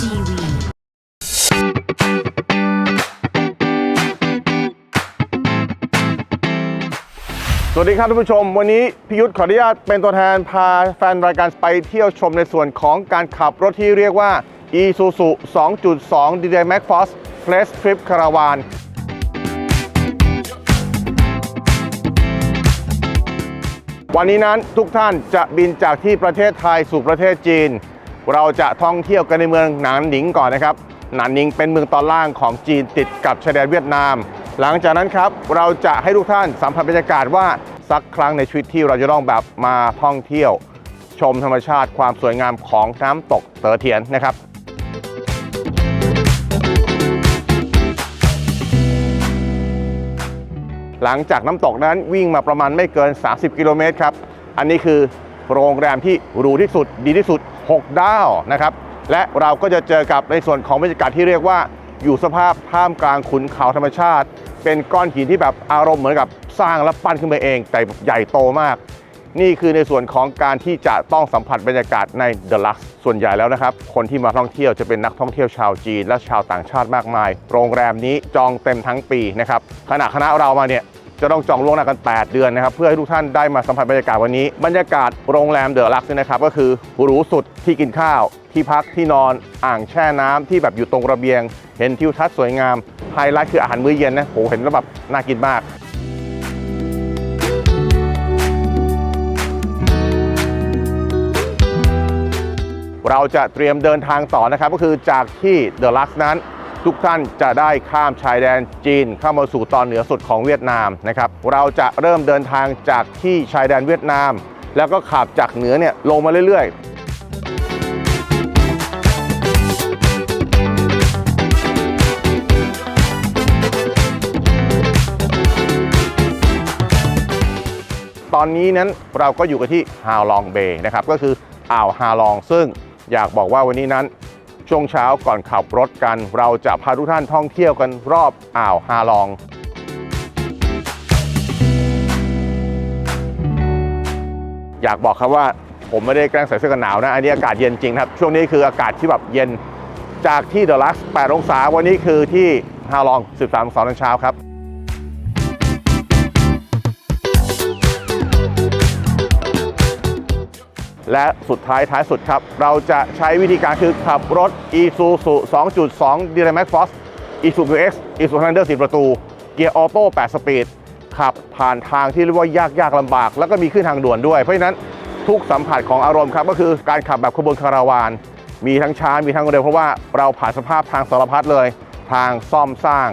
TV สวัสดีครับท่านผู้ชม วันนี้พิยุทธ์ขออนุญาตเป็นตัวแทนพาแฟนรายการไปเที่ยวชมในส่วนของการขับรถที่เรียกว่า Isuzu 2.2 d d Max Force Place Trip Caravan วันนี้นั้นทุกท่านจะบินจากที่ประเทศไทยสู่ประเทศจีน เราจะท่องเที่ยวกันในเมืองหนานหนิงก่อนนะครับ หนานหนิงเป็นเมืองตอนล่างของจีนติดกับชายแดนเวียดนาม หลังจากนั้นครับเราจะให้ทุกท่านสัมผัสบรรยากาศว่าสักครั้งในชีวิตที่เราจะต้องแบบมาท่องเที่ยว ชมธรรมชาติความสวยงามของน้ำตกเต๋อเทียนนะครับหลังจากน้ำตกนั้นวิ่งมาประมาณไม่เกิน 30 กิโลเมตรครับ อันนี้คือโรงแรมที่หรูที่สุดดีที่สุด 6ดาวนะครับ และเราก็จะเจอกับในส่วนของบรรยากาศที่เรียกว่าอยู่สภาพท่ามกลางขุนเขาธรรมชาติ เป็นก้อนหินที่แบบอารมณ์เหมือนกับสร้างและปั้นขึ้นมาเอง แต่ใหญ่โตมาก นี่คือในส่วนของการที่จะต้องสัมผัสบรรยากาศใน The Lux ส่วนใหญ่แล้วนะครับ คนที่มาท่องเที่ยวจะเป็นนักท่องเที่ยวชาวจีนและชาวต่างชาติมากมาย โรงแรมนี้จองเต็มทั้งปีนะครับขณะคณะเรามาเนี่ย จะต้องจองล่วงหน้ากัน 8 เดือนนะครับ เพื่อให้ทุกท่านได้มาสัมผัสบรรยากาศวันนี้ บรรยากาศโรงแรมเดอะลักซ์นะครับ ก็คือหรูสุดที่กินข้าว ที่พักที่นอนอ่างแช่น้ำที่แบบอยู่ตรงระเบียง เห็นทิวทัศน์สวยงามไฮไลท์คืออาหารมื้อเย็นนะโหเห็นแล้วแบบน่ากินมากเราจะเตรียมเดินทางต่อนะครับ ก็คือจากที่เดอะลักซ์นั้น ทุกท่านจะได้ข้ามชายแดนจีนเข้ามาสู่ตอนเหนือสุดของเวียดนามนะครับเราจะเริ่มเดินทางจากที่ชายแดนเวียดนาม แล้วก็ขับจากเหนือเนี่ยลงมาเรื่อยๆตอนนี้นั้นเราก็อยู่กันที่ฮาลองเบย์นะครับก็คืออ่าวฮาลองซึ่งอยากบอกว่าวันนี้นั้น ช่วงเช้าก่อนขับรถกัน เราจะพาทุกท่านท่องเที่ยวกันรอบอ่าวฮาลอง อยากบอกครับว่าผมไม่ได้แกล้งใส่เสื้อกันหนาวนะ อันนี้อากาศเย็นจริงครับ ช่วงนี้คืออากาศที่แบบเย็นจากที่เดอะลักซ์8องศาวันนี้คือที่ฮาลอง 13องศาตอนเช้าครับ และสุดท้ายท้ายสุดครับ เราจะใช้วิธีการคือขับรถ Isuzu 2.2 d m a x Force Isuzu X Isuzu Highlander 4 ประตู เกียร์ออโต้ 8 สปีด ขับผ่านทางที่เรียกว่ายากยากลำบาก แล้วก็มีขึ้นทางด่วนด้วย เพราะฉะนั้นทุกสัมผัสของอารมณ์ครับ ก็คือการขับแบบขบวนคาราวาน มีทั้งช้า มีทั้งเร็ว เพราะว่าเราผ่านสภาพทางสารพัดเลย ทางซ่อมสร้าง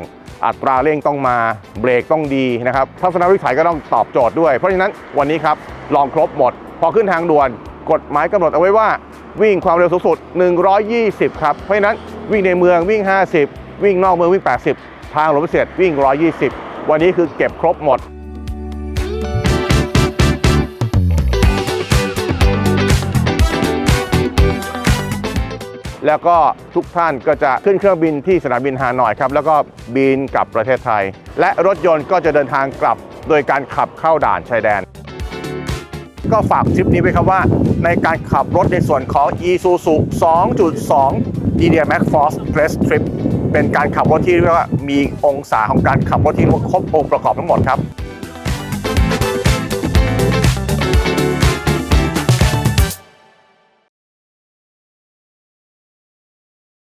อัตราเร่งต้องมา เบรกต้องดีนะครับทัศนวิสัยก็ต้องตอบโจทย์ด้วย เพราะฉะนั้นวันนี้ครับลองครบหมด พอขึ้นทางด่วน กฎหมายกำหนดเอาไว้ว่าวิ่งความเร็วสูงสุด 120 ครับ เพราะฉะนั้นวิ่งในเมืองวิ่ง 50 วิ่งนอกเมืองวิ่ง 80 ทางหลวงพิเศษวิ่ง 120 วันนี้คือเก็บครบหมดแล้วก็ทุกท่านก็จะขึ้นเครื่องบินที่สนามบินฮานอยครับ แล้วก็บินกลับประเทศไทย และรถยนต์ก็จะเดินทางกลับโดยการขับเข้าด่านชายแดน ก็ฝากทริปนี้ไว้ครับว่า ในการขับรถในส่วนของ Isuzu 2.2 d d Max Force Press Trip เป็นการขับรถที่เรียกว่ามีองศาของการขับรถที่ว่าครบองค์ประกอบทั้งหมดครับ